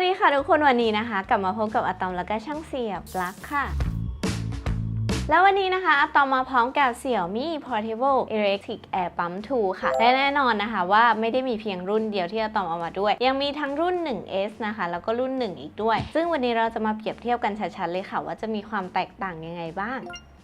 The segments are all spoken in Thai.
วัสดีค่ะทุกคนวันนี้นะคะ กลับมาพบกับอะตอมแล้วก็ช่างเสียบปลั๊กค่ะ แล้ววันนี้นะคะอะตอมมาพร้อมกับ Xiaomi Portable Electric Air Pump 2 ค่ะ และแน่นอนนะคะว่าไม่ได้มีเพียงรุ่นเดียวที่อะตอมเอามาด้วย ยังมีทั้งรุ่น 1S นะคะ แล้วก็รุ่น 1 อีกด้วย ซึ่งวันนี้เราจะมาเปรียบเทียบกันชัดๆเลยค่ะ ว่าจะมีความแตกต่างยังไงบ้าง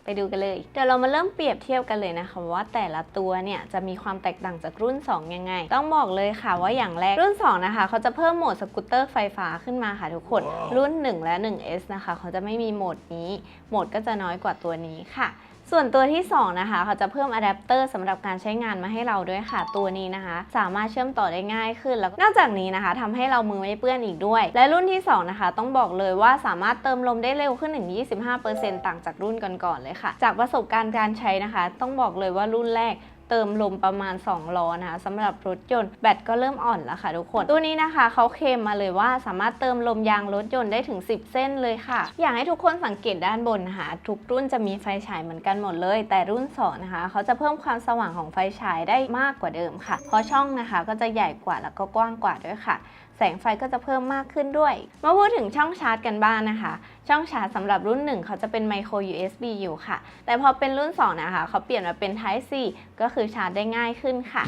ไปดูกันเลย เดี๋ยวเรามาเริ่มเปรียบเทียบกันเลยนะคะว่าแต่ละตัวเนี่ยจะมีความแตกต่างจากรุ่น 2 ยังไง ต้องบอกเลยค่ะว่าอย่างแรกรุ่น 2 นะคะ เขาจะเพิ่มโหมดสกูตเตอร์ไฟฟ้าขึ้นมาค่ะทุกคน รุ่น 1 และ 1S นะคะ เขาจะไม่มีโหมดนี้ โหมดก็จะน้อยกว่าตัวนี้ค่ะ ส่วนตัวที่ 2 นะคะเขาจะเพิ่มอะแดปเตอร์สำหรับการใช้งานมาให้เราด้วยค่ะ ตัวนี้นะคะ สามารถเชื่อมต่อได้ง่ายขึ้นแล้วนอกจากนี้นะคะทำให้เรามือไม่เปื้อนอีกด้วย และรุ่นที่ 2 นะคะ ต้องบอกเลยว่าสามารถเติมลมได้เร็วขึ้นถึง 25%ต่างจากรุ่นก่อนๆเลยค่ะ จากประสบการณ์การใช้นะคะ ต้องบอกเลยว่ารุ่นแรก เติมลมประมาณ 2 ล้อนะคะสำหรับรถยนต์แบตก็เริ่มอ่อนแล้วค่ะทุกคน ตัวนี้นะคะเขาเคลมมาเลยว่าสามารถเติมลมยางรถยนต์ได้ถึง 10 เส้นเลยค่ะ อยากให้ทุกคนสังเกตด้านบนนะคะทุกรุ่นจะมีไฟฉายเหมือนกันหมดเลย แต่รุ่น2นะคะเขาจะเพิ่มความสว่างของไฟฉายได้มากกว่าเดิมค่ะ เพราะช่องนะคะก็จะใหญ่กว่าแล้วก็กว้างกว่าด้วยค่ะ แสงไฟก็จะเพิ่มมากขึ้นด้วย มาพูดถึงช่องชาร์จกันบ้างนะคะ ช่องชาร์จสำหรับรุ่น 1 เขาจะเป็นไมโคร USB อยู่ค่ะ แต่พอเป็นรุ่น 2 นะคะ เขาเปลี่ยนมาเป็น Type C ก็คือชาร์จได้ง่ายขึ้นค่ะ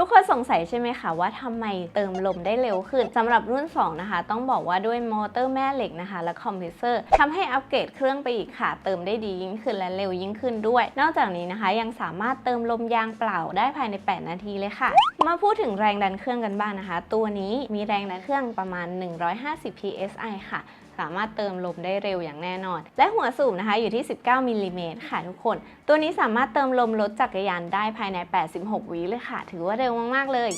ทุกคนสงสัยใช่ไหมคะว่าทำไมเติมลมได้เร็วขึ้นสำหรับรุ่น 2 นะคะ ต้องบอกว่าด้วยมอเตอร์แม่เหล็กนะคะ และคอมเพรสเซอร์ทำให้อัปเกรดเครื่องไปอีกค่ะ เติมได้ดียิ่งขึ้นและเร็วยิ่งขึ้นด้วย นอกจากนี้นะคะยังสามารถเติมลมยางเปล่าได้ภายใน 8 นาทีเลยค่ะ มาพูดถึงแรงดันเครื่องกันบ้างนะคะ ตัวนี้มีแรงดันเครื่องประมาณ 150 psi ค่ะ สามารถเติมลมได้เร็วอย่างแน่นอน และหัวสูบนะคะอยู่ที่ 19มิลลิเมตรค่ะทุกคน ตัวนี้สามารถเติมลมรถจักรยานได้ภายใน 86 วิเลยค่ะ ถือว่าเร็วมากๆเลย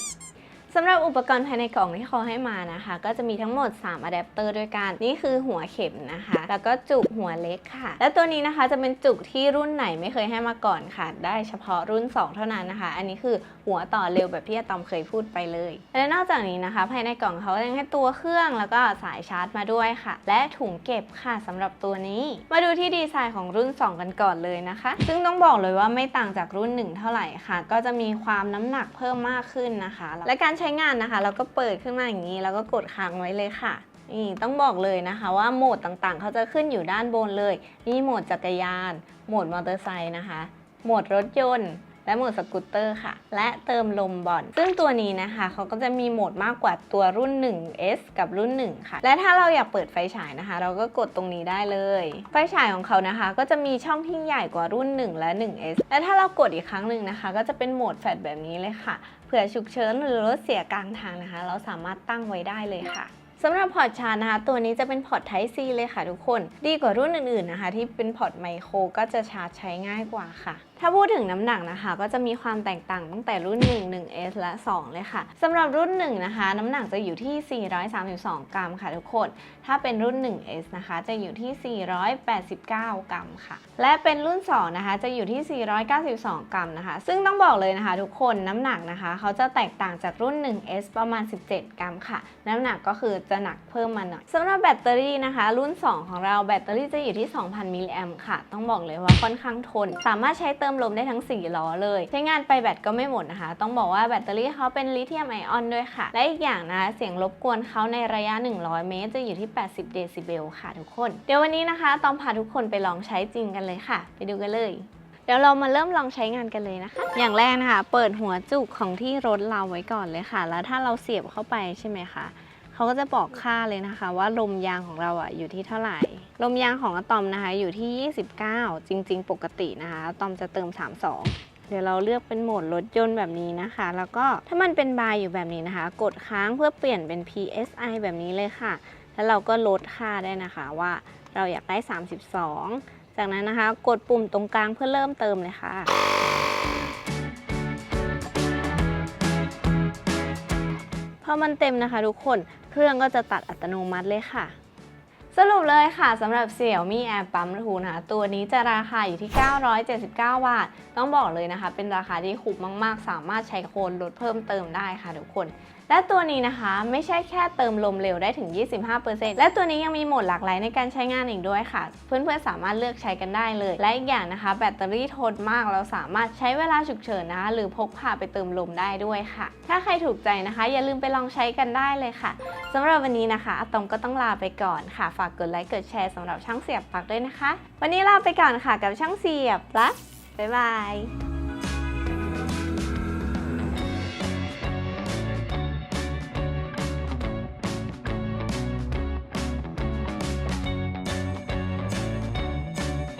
สำหรับอุปกรณ์ภายในกล่องที่เขาให้มานะคะ ก็จะมีทั้งหมด 3อะแดปเตอร์ด้วยกัน นี่คือหัวเข็มนะคะ แล้วก็จุกหัวเล็กค่ะ และตัวนี้นะคะจะเป็นจุกที่รุ่นไหนไม่เคยให้มาก่อนค่ะ ได้เฉพาะรุ่น 2 เท่านั้นนะคะ อันนี้คือหัวต่อเร็วแบบที่อะตอมเคยพูดไปเลย และนอกจากนี้นะคะ ภายในกล่องเขายังให้ตัวเครื่องแล้วก็สายชาร์จมาด้วยค่ะ และถุงเก็บค่ะสำหรับตัวนี้ มาดูที่ดีไซน์ของรุ่น 2 กันก่อนเลยนะคะ ซึ่งต้องบอกเลยว่าไม่ต่างจากรุ่น 1 เท่าไหร่ค่ะ ก็จะมีความน้ำหนักเพิ่มมากขึ้นนะคะ และการใช้งานนะคะ เราก็เปิดขึ้นมาอย่างนี้ แล้วก็กดค้างไว้เลยค่ะนี่ต้องบอกเลยนะคะว่าโหมดต่างๆ เขาจะขึ้นอยู่ด้านบนเลย นี่โหมดจักรยาน โหมดมอเตอร์ไซค์นะคะ โหมดรถยนต์ และโหมดสกูตเตอร์ค่ะ และเติมลมบอนซึ่งตัวนี้นะคะเขาก็จะมีโหมดมากกว่าตัวรุ่น 1S กับรุ่น 1 ค่ะ และถ้าเราอยากเปิดไฟฉายนะคะ เราก็กดตรงนี้ได้เลย ไฟฉายของเขานะคะ ก็จะมีช่องที่ใหญ่กว่ารุ่น 1 และ 1S และถ้าเรากดอีกครั้งหนึ่งนะคะ ก็จะเป็นโหมดแฟลชแบบนี้เลยค่ะเผื่อฉุกเฉินหรือรถเสียกลางทางนะคะ เราสามารถตั้งไว้ได้เลยค่ะสำหรับพอร์ตชาร์จนะคะ ตัวนี้จะเป็นพอร์ต Type C เลยค่ะทุกคน ดีกว่ารุ่นอื่นๆนะคะ ที่เป็นพอร์ตไมโครก็จะชาร์จใช้ง่ายกว่าค่ะ ถ้าพูดถึงน้ำหนักนะคะ ก็จะมีความแตกต่างตั้งแต่รุ่น 1 1S และ 2 เลยค่ะสำหรับรุ่น 1 นะคะ น้ำหนักจะอยู่ที่ 432 กรัมค่ะทุกคน ถ้าเป็นรุ่น 1S นะคะ จะอยู่ที่ 489 กรัมค่ะ และเป็นรุ่น 2 นะคะ จะอยู่ที่ 492 กรัมนะคะ ซึ่งต้องบอกเลยนะคะ ทุกคนน้ำหนักนะคะ เขาจะแตกต่างจากรุ่น 1S ประมาณ 17 กรัมค่ะ น้ำหนักก็คือจะหนักเพิ่มมาหน่อยสำหรับแบตเตอรี่นะคะ รุ่น 2 ของเราแบตเตอรี่จะอยู่ที่ 2,000 มิลลิแอมค่ะ ต้องบอกเลยว่าค่อนข้างทน สามารถใช้เติมลมได้ทั้ง 4 ล้อเลย ใช้งานไปแบตก็ไม่หมดนะคะ ต้องบอกว่าแบตเตอรี่เขาเป็นลิเธียมไอออนด้วยค่ะ และอีกอย่างนะคะเสียงรบกวนเขาในระยะ 100 เมตร จะอยู่ที่ 80 เดซิเบลค่ะทุกคน เดี๋ยววันนี้นะคะต้องพาทุกคนไปลองใช้จริงกันเลยค่ะ ไปดูกันเลยเดี๋ยวเรามาเริ่มลองใช้งานกันเลยนะคะ อย่างแรกนะคะ เปิดหัวจุกของที่รถเราไว้ก่อนเลยค่ะ แล้วถ้าเราเสียบเข้าไปใช่ไหมคะ เขาก็จะบอกค่าเลยนะคะ ว่าลมยางของเราอะอยู่ที่เท่าไหร่ ลมยางของอะตอมนะคะอยู่ที่ 29 จริง ๆ ปกตินะคะอะตอมจะเติม 32เดี๋ยวเราเลือกเป็นโหมดรถยนต์แบบนี้นะคะ แล้วก็ถ้ามันเป็นบายอยู่แบบนี้นะคะ กดค้างเพื่อเปลี่ยนเป็น PSI แบบนี้เลยค่ะ แล้วเราก็ลดค่าได้นะคะว่าเราอยากได้ 32 จากนั้นนะคะ กดปุ่มตรงกลางเพื่อเริ่มเติมเลยค่ะ พอมันเต็มนะคะทุกคน เครื่องก็จะตัดอัตโนมัติเลยค่ะ สรุปเลยค่ะสำหรับ Xiaomi Air Pump 2นะคะตัวนี้จะราคาอยู่ที่ 979 บาท ต้องบอกเลยนะคะ เป็นราคาที่คุ้มมาก ๆ สามารถใช้โคนลดเพิ่มเติมได้ค่ะทุกคน และตัวนี้นะคะไม่ใช่แค่เติมลมเร็วได้ถึง 25%และตัวนี้ยังมีโหมดหลากหลายในการใช้งานอีกด้วยค่ะ เพื่อนๆสามารถเลือกใช้กันได้เลย และอีกอย่างนะคะ แบตเตอรี่ทนมากเราสามารถใช้เวลาฉุกเฉินนะคะหรือพกพาไปเติมลมได้ด้วยค่ะ ถ้าใครถูกใจนะคะ อย่าลืมไปลองใช้กันได้เลยค่ะสำหรับวันนี้นะคะอะตอมก็ต้องลาไปก่อนค่ะ ฝากกดไลค์กดแชร์สำหรับช่างเสียบปลั๊กด้วยนะคะ วันนี้ลาไปก่อนค่ะกับช่างเสียบลั๊กบ๊ายบาย